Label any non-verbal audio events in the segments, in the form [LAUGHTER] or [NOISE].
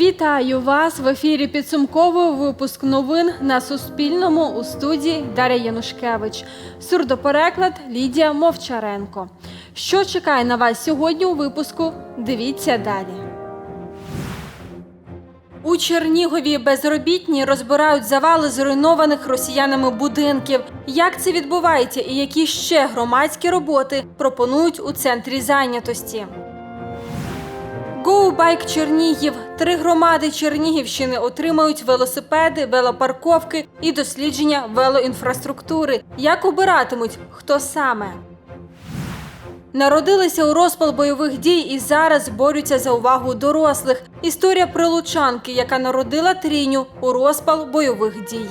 Вітаю вас в ефірі підсумковий випуск новин на Суспільному у студії Дар'я Янушкевич. Сурдопереклад Лідія Мовчаренко. Що чекає на вас сьогодні у випуску? Дивіться далі. У Чернігові безробітні розбирають завали зруйнованих росіянами будинків. Як це відбувається і які ще громадські роботи пропонують у центрі зайнятості? Bike Чернігів. Три громади Чернігівщини отримають велосипеди, велопарковки і дослідження велоінфраструктури. Як обиратимуть, хто саме? Народилися у розпал бойових дій і зараз борються за увагу дорослих. Історія прилучанки, яка народила трійню у розпал бойових дій.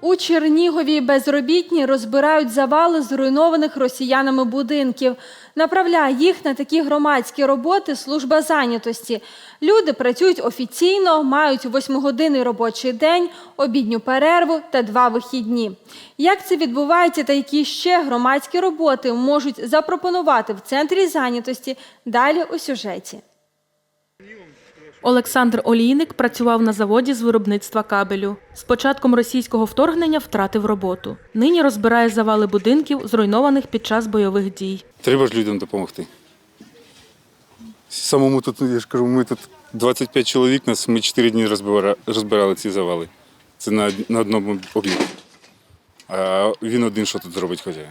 У Чернігові безробітні розбирають завали зруйнованих росіянами будинків. Направляє їх на такі громадські роботи служба зайнятості. Люди працюють офіційно, мають восьмигодинний робочий день, обідню перерву та два вихідні. Як це відбувається та які ще громадські роботи можуть запропонувати в центрі зайнятості? Далі у сюжеті. Олександр Олійник працював на заводі з виробництва кабелю. З початком російського вторгнення втратив роботу. Нині розбирає завали будинків, зруйнованих під час бойових дій. Треба ж людям допомогти. Самому тут, я ж кажу, ми тут 25 чоловік, нас ми 4 дні розбира- розбирали ці завали. Це на одному об'єкті. А він один що тут зробить хазяїн.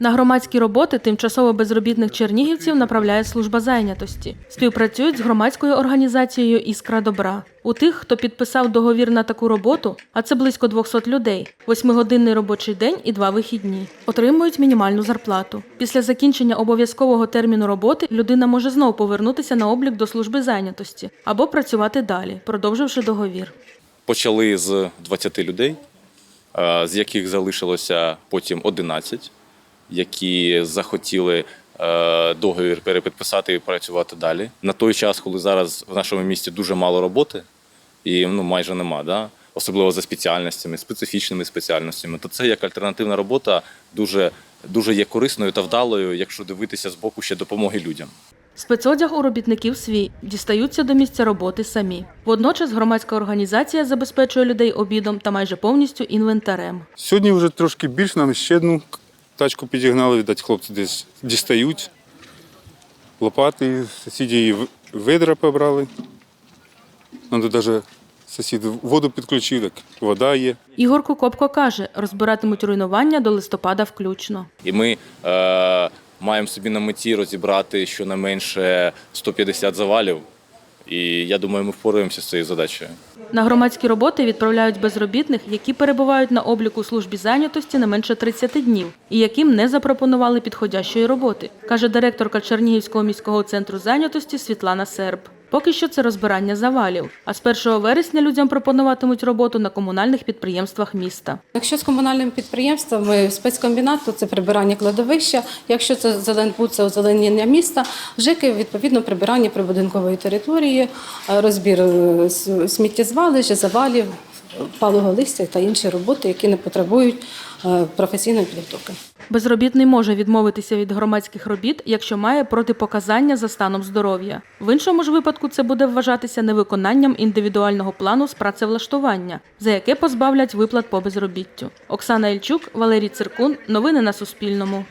На громадські роботи тимчасово безробітних чернігівців направляє служба зайнятості. Співпрацюють з громадською організацією Іскра добра. У тих, хто підписав договір на таку роботу, а це близько 200 людей, восьмигодинний робочий день і два вихідні. Отримують мінімальну зарплату. Після закінчення обов'язкового терміну роботи людина може знову повернутися на облік до служби зайнятості або працювати далі, продовживши договір. Почали з 20 людей, з яких залишилося потім 11, які захотіли е, договір перепідписати і працювати далі. На той час, коли зараз в нашому місті дуже мало роботи, і ну, майже нема, да? особливо за спеціальностями, специфічними спеціальностями, то це як альтернативна робота дуже, дуже є корисною та вдалою, якщо дивитися з боку ще допомоги людям. Спецодяг у робітників свій дістаються до місця роботи самі. Водночас громадська організація забезпечує людей обідом та майже повністю інвентарем. Сьогодні вже трошки більш нам ще одну тачку підігнали, віддать хлопці десь дістають. Лопати, сусіді і в- ведра побрали. Надо навіть сусід воду підключив, так вода є. Ігор Кукопко каже, розбиратимуть руйнування до листопада включно. І ми е, маємо собі на меті розібрати щонайменше 150 завалів. І я думаю, ми впораємося з цією задачею. На громадські роботи відправляють безробітних, які перебувають на обліку службі зайнятості не менше 30 днів, і яким не запропонували підходящої роботи, каже директорка Чернігівського міського центру зайнятості Світлана Серб. Поки що це розбирання завалів. А з 1 вересня людям пропонуватимуть роботу на комунальних підприємствах міста. Якщо з комунальними підприємствами спецкомбінат, то це прибирання кладовища. Якщо це зеленбуд, це озеленення міста, ЖЕКи, відповідно, прибирання прибудинкової території, е, розбір е, сміттєзвалищ, завалів, палого листя та інші роботи, які не потребують е, професійної підготовки. Безробітний може відмовитися від громадських робіт, якщо має протипоказання за станом здоров'я. В іншому ж випадку це буде вважатися невиконанням індивідуального плану з працевлаштування, за яке позбавлять виплат по безробіттю. Оксана Ільчук, Валерій Циркун. Новини на Суспільному.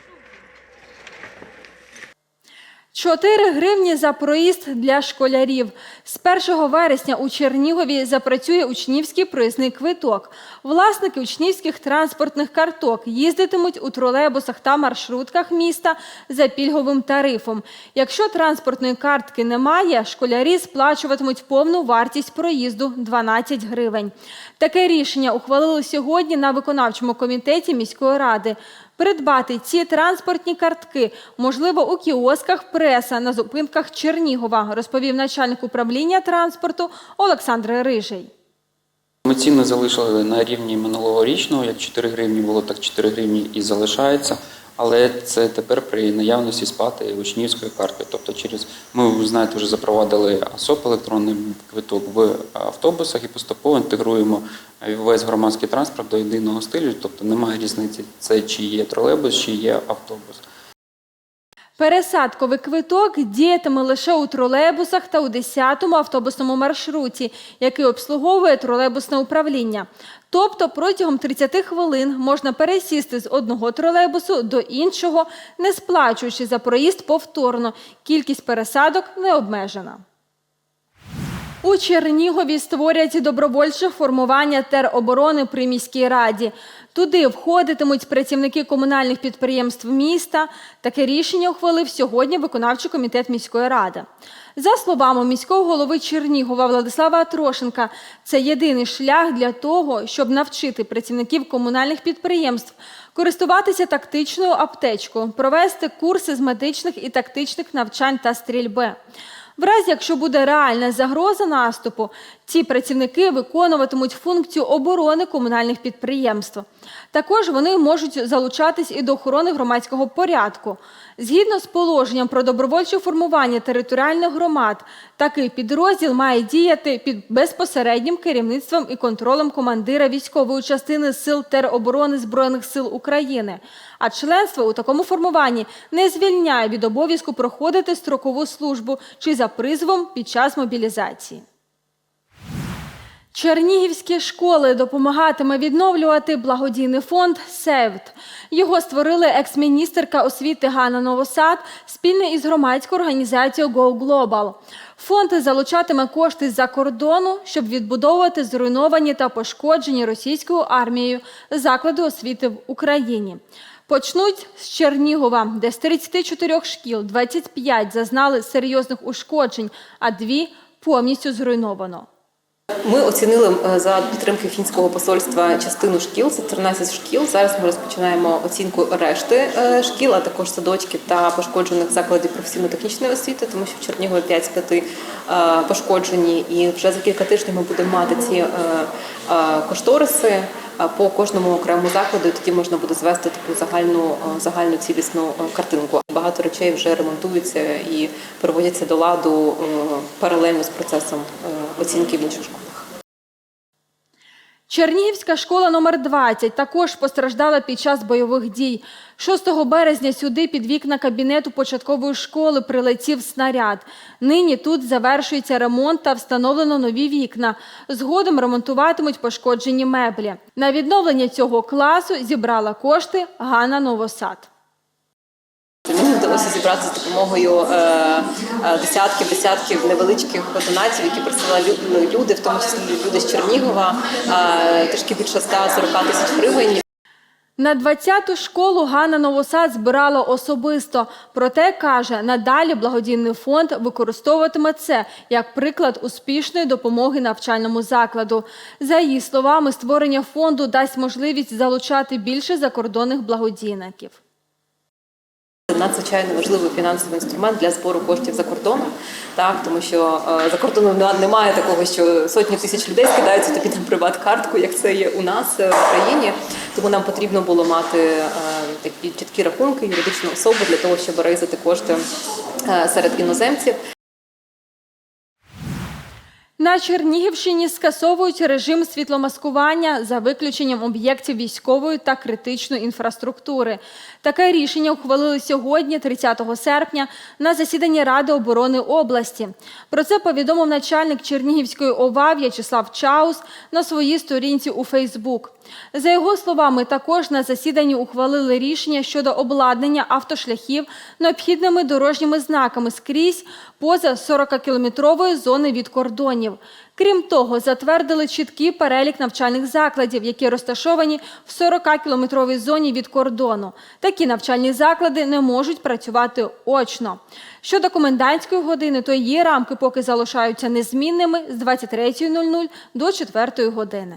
4 гривні за проїзд для школярів. З 1 вересня у Чернігові запрацює учнівський проїзний квиток. Власники учнівських транспортних карток їздитимуть у тролейбусах та маршрутках міста за пільговим тарифом. Якщо транспортної картки немає, школярі сплачуватимуть повну вартість проїзду 12 гривень. Таке рішення ухвалили сьогодні на виконавчому комітеті міської ради. Придбати ці транспортні картки можливо у кіосках преса на зупинках Чернігова, розповів начальник управління транспорту Олександр Рижий. Ми ціни залишили на рівні минулого річного, як 4 гривні було, так 4 гривні і залишається. Але це тепер при наявності сплати учнівської картки. Тобто, через ми ви знаєте, вже запровадили АСОП електронний квиток в автобусах і поступово інтегруємо весь громадський транспорт до єдиного стилю. Тобто немає різниці, це чи є тролейбус, чи є автобус. Пересадковий квиток діятиме лише у тролейбусах та у 10-му автобусному маршруті, який обслуговує тролейбусне управління. Тобто протягом 30 хвилин можна пересісти з одного тролейбусу до іншого, не сплачуючи за проїзд повторно. Кількість пересадок не обмежена. У Чернігові створять добровольче формування тероборони при міській раді. Туди входитимуть працівники комунальних підприємств міста. Таке рішення ухвалив сьогодні виконавчий комітет міської ради. За словами міського голови Чернігова Владислава Трошенка, це єдиний шлях для того, щоб навчити працівників комунальних підприємств користуватися тактичною аптечкою, провести курси з медичних і тактичних навчань та стрільби. В разі, якщо буде реальна загроза наступу, ці працівники виконуватимуть функцію оборони комунальних підприємств. Також вони можуть залучатись і до охорони громадського порядку. Згідно з положенням про добровольче формування територіальних громад, такий підрозділ має діяти під безпосереднім керівництвом і контролем командира військової частини сил тероборони Збройних сил України. А членство у такому формуванні не звільняє від обов'язку проходити строкову службу чи за призовом під час мобілізації. Чернігівські школи допомагатиме відновлювати благодійний фонд «Севт». Його створили екс-міністерка освіти Ганна Новосад спільно із громадською організацією Go Global. Фонд залучатиме кошти з-за кордону, щоб відбудовувати зруйновані та пошкоджені російською армією заклади освіти в Україні. Почнуть з Чернігова, де з 34 шкіл 25 зазнали серйозних ушкоджень, а дві повністю зруйновано. Ми оцінили е, за підтримки фінського посольства частину шкіл, це 13 шкіл. Зараз ми розпочинаємо оцінку решти е, шкіл, а також садочків та пошкоджених закладів професійно-технічної освіти, тому що в Чернігові 5 з 5 е, пошкоджені, і вже за кілька тижнів ми будемо мати ці кошториси по кожному окремому закладу. і Тоді можна буде звести таку загальну загальну цілісну картинку. Багато речей вже ремонтуються і приводяться до ладу паралельно з процесом оцінки в інших школах. Чернігівська школа номер 20 також постраждала під час бойових дій. 6 березня сюди під вікна кабінету початкової школи прилетів снаряд. Нині тут завершується ремонт та встановлено нові вікна. Згодом ремонтуватимуть пошкоджені меблі. На відновлення цього класу зібрала кошти Ганна Новосад. Мені вдалося зібрати з допомогою е, е, десятків десятків невеличких донатів, які присилали ну, люди, в тому числі люди з Чернігова, е, трішки більше 140 тисяч гривень. На 20-ту школу Ганна Новосад збирала особисто. Проте каже, надалі благодійний фонд використовуватиме це як приклад успішної допомоги навчальному закладу. За її словами, створення фонду дасть можливість залучати більше закордонних благодійників. Надзвичайно важливий фінансовий інструмент для збору коштів за кордоном, так тому що е, за кордоном немає такого, що сотні тисяч людей скидаються тобі на приват-картку, як це є у нас е, в Україні. Тому нам потрібно було мати е, такі чіткі рахунки, юридичну особу для того, щоб рейзити кошти серед іноземців. На Чернігівщині скасовують режим світломаскування за виключенням об'єктів військової та критичної інфраструктури. Таке рішення ухвалили сьогодні, 30 серпня, на засіданні Ради оборони області. Про це повідомив начальник Чернігівської ОВА В'ячеслав Чаус на своїй сторінці у Фейсбук. За його словами, також на засіданні ухвалили рішення щодо обладнання автошляхів необхідними дорожніми знаками скрізь поза 40-кілометрової зони від кордонів. Крім того, затвердили чіткий перелік навчальних закладів, які розташовані в 40-кілометровій зоні від кордону. Такі навчальні заклади не можуть працювати очно. Щодо комендантської години, то її рамки поки залишаються незмінними з 23.00 до 4 години.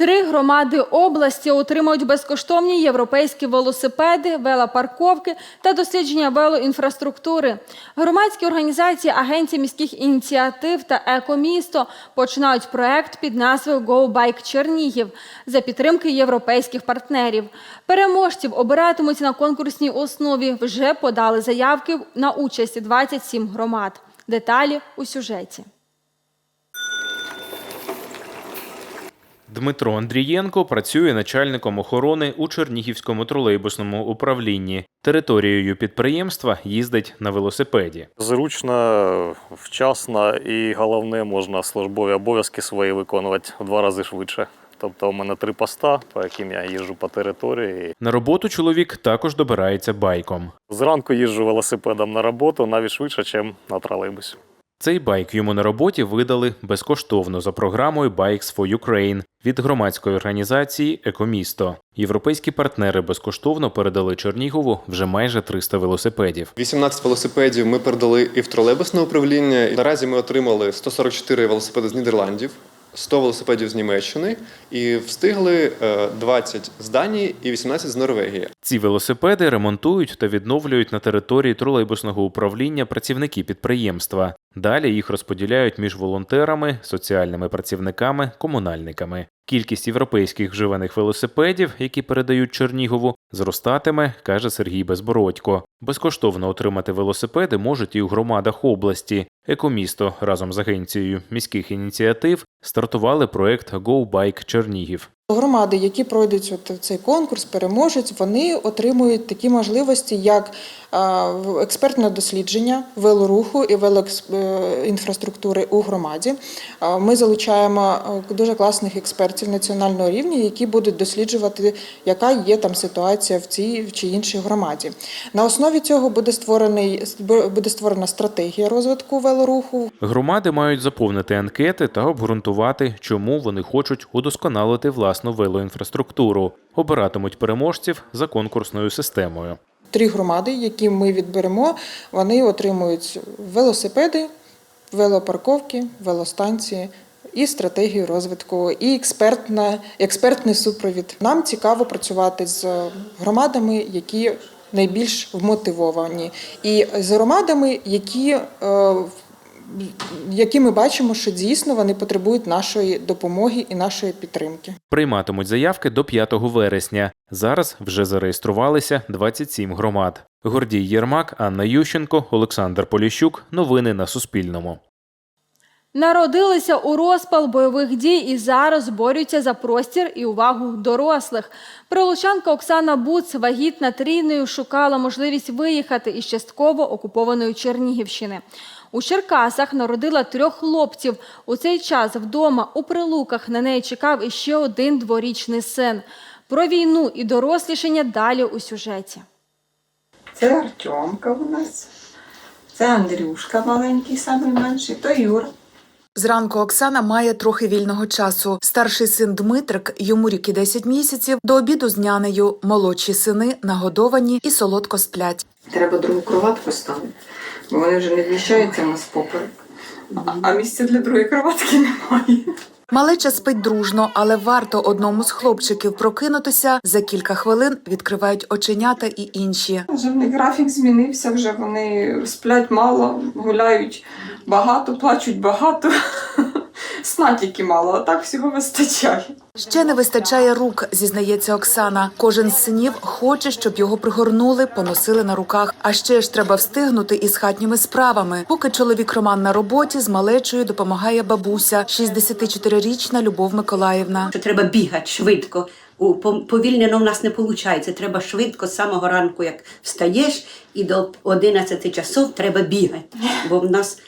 Три громади області отримають безкоштовні європейські велосипеди, велопарковки та дослідження велоінфраструктури. Громадські організації Агенції міських ініціатив та Екомісто починають проект під назвою «Go Bike Чернігів» за підтримки європейських партнерів. Переможців обиратимуть на конкурсній основі. Вже подали заявки на участь 27 громад. Деталі у сюжеті. Дмитро Андрієнко працює начальником охорони у Чернігівському тролейбусному управлінні. Територією підприємства їздить на велосипеді. Зручно, вчасно і головне, можна службові обов'язки свої виконувати в два рази швидше. Тобто у мене три поста, по яким я їжджу по території. На роботу чоловік також добирається байком. Зранку їжджу велосипедом на роботу навіть швидше, ніж на тролейбусі. Цей байк йому на роботі видали безкоштовно за програмою Bikes for Ukraine від громадської організації Екомісто. Європейські партнери безкоштовно передали Чернігову вже майже 300 велосипедів. 18 велосипедів ми передали і в тролейбусне управління. Наразі ми отримали 144 велосипеди з Нідерландів, 100 велосипедів з Німеччини і встигли е, 20 з Данії і 18 з Норвегії. Ці велосипеди ремонтують та відновлюють на території тролейбусного управління працівники підприємства. Далі їх розподіляють між волонтерами, соціальними працівниками, комунальниками. Кількість європейських вживаних велосипедів, які передають Чернігову, зростатиме, каже Сергій Безбородько. Безкоштовно отримати велосипеди можуть і у громадах області. Екомісто разом з агенцією міських ініціатив стартували проект Go Bike Чернігів. Громади, які пройдуть от цей конкурс, переможуть, вони отримують такі можливості, як експертне дослідження велоруху і велоінфраструктури у громаді. Ми залучаємо дуже класних експертів національного рівня, які будуть досліджувати, яка є там ситуація в цій чи іншій громаді. На основі цього буде створений буде створена стратегія розвитку велоруху Громади мають заповнити анкети та обґрунтувати, чому вони хочуть удосконалити власну велоінфраструктуру. Обиратимуть переможців за конкурсною системою. Три громади, які ми відберемо, вони отримують велосипеди, велопарковки, велостанції і стратегію розвитку, і експертна, експертний супровід. Нам цікаво працювати з громадами, які найбільш вмотивовані, і з громадами, які, е, які ми бачимо, що дійсно вони потребують нашої допомоги і нашої підтримки. Прийматимуть заявки до 5 вересня. Зараз вже зареєструвалися 27 громад. Гордій Єрмак, Анна Ющенко, Олександр Поліщук. Новини на Суспільному. Народилися у розпал бойових дій і зараз борються за простір і увагу дорослих. Прилучанка Оксана Буц, вагітна трійною, шукала можливість виїхати із частково окупованої Чернігівщини. У Черкасах народила трьох хлопців. У цей час вдома у прилуках на неї чекав іще один дворічний син. Про війну і дорослішання далі у сюжеті. Це Артемка у нас, це Андрюшка маленький, самий менший, то Юра. Зранку Оксана має трохи вільного часу. Старший син Дмитрик, йому рік і 10 місяців, до обіду з нянею. Молодші сини нагодовані і солодко сплять. Треба другу кроватку ставити, бо вони вже не вміщаються в нас поперек. А, а місця для другої кроватки немає. Малеча спить дружно, але варто одному з хлопчиків прокинутися. За кілька хвилин відкривають оченята і інші. Вже в них графік змінився, вже вони сплять мало, гуляють багато, плачуть багато. Сна тільки мало, а так всього вистачає. Ще не вистачає рук, зізнається Оксана. Кожен з синів хоче, щоб його пригорнули, поносили на руках. А ще ж треба встигнути із хатніми справами. Поки чоловік Роман на роботі з малечою допомагає бабуся, 64-річна Любов Миколаївна. що треба бігати швидко. У повільнено в нас не виходить. Треба швидко з самого ранку, як встаєш, і до 11 часов треба бігати. Бо в нас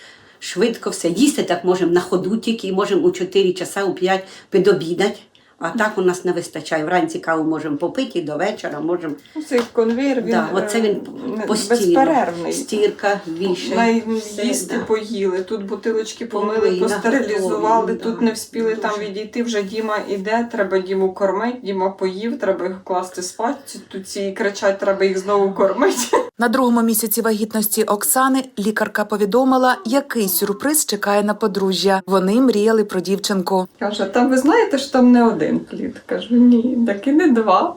швидко все їсти, так можемо на ходу тільки, можемо у 4 часа, у 5 підобідати. А так у нас не вистачає. Вранці каву можемо попити, і до вечора можемо. Цей конвейер, він, да, оце він е, постійно. безперервний. Стірка, вішає. все, Їсти да. поїли, тут бутилочки помили, Помили, постерилізували, наготовили, тут да. не вспіли там відійти, вже Діма іде, треба Діму кормити, Діма поїв, треба їх класти спати, тут ці кричать, треба їх знову кормити. [LAUGHS] На другому місяці вагітності Оксани лікарка повідомила, який сюрприз чекає на подружжя. Вони мріяли про дівчинку. Каже, там ви знаєте, що там не один плід? Кажу, ні, так і не два.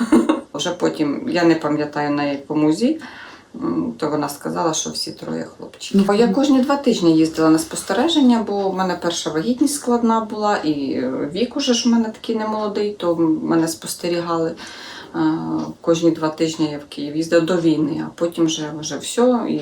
[LAUGHS] Вже потім, я не пам'ятаю на якому зі, то вона сказала, що всі троє хлопчиків. Бо я кожні два тижні їздила на спостереження, бо в мене перша вагітність складна була, і е, вік уже ж в мене такий немолодий, то мене спостерігали. Е, Кожні два тижні я в Київ їздила до війни, а потім вже, вже все. І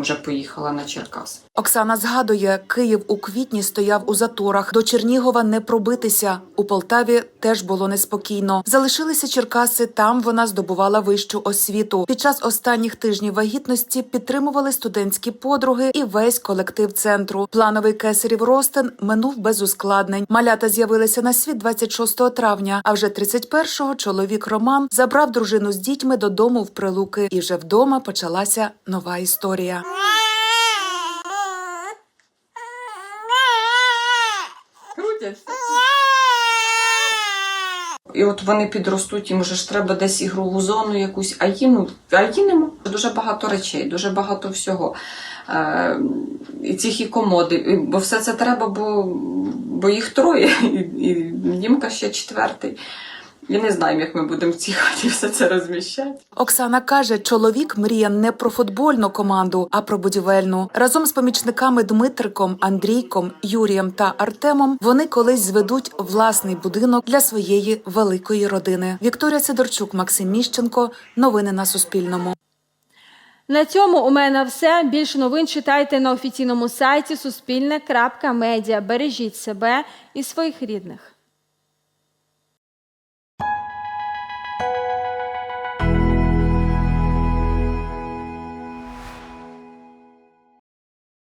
потім вже поїхала на Черкас. Оксана згадує, Київ у квітні стояв у заторах. До Чернігова не пробитися. У Полтаві теж було неспокійно. Залишилися Черкаси. Там вона здобувала вищу освіту. Під час останніх тижнів вагітності підтримували студентські подруги і весь колектив центру. Плановий кесарів ростин минув без ускладнень. Малята з'явилися на світ 26 травня. А вже 31-го чоловік Роман забрав дружину з дітьми додому в Прилуки. І вже вдома почалася нова історія. Крутяться. І от вони підростуть, їм вже ж треба десь ігрову зону якусь, а їм, ну, а їм нема. Дуже багато речей, дуже багато всього. Е, і цих і комоди, і- бо все це треба, бо, бо їх троє, [LAUGHS] і, і Німка ще четвертий. І не знаємо, як ми будемо в цій хаті все це розміщати. Оксана каже, чоловік мріє не про футбольну команду, а про будівельну. Разом з помічниками Дмитриком, Андрійком, Юрієм та Артемом вони колись зведуть власний будинок для своєї великої родини. Вікторія Сидорчук, Максим Міщенко. Новини на Суспільному. На цьому у мене все. Більше новин читайте на офіційному сайті Суспільне.Медіа. Бережіть себе і своїх рідних.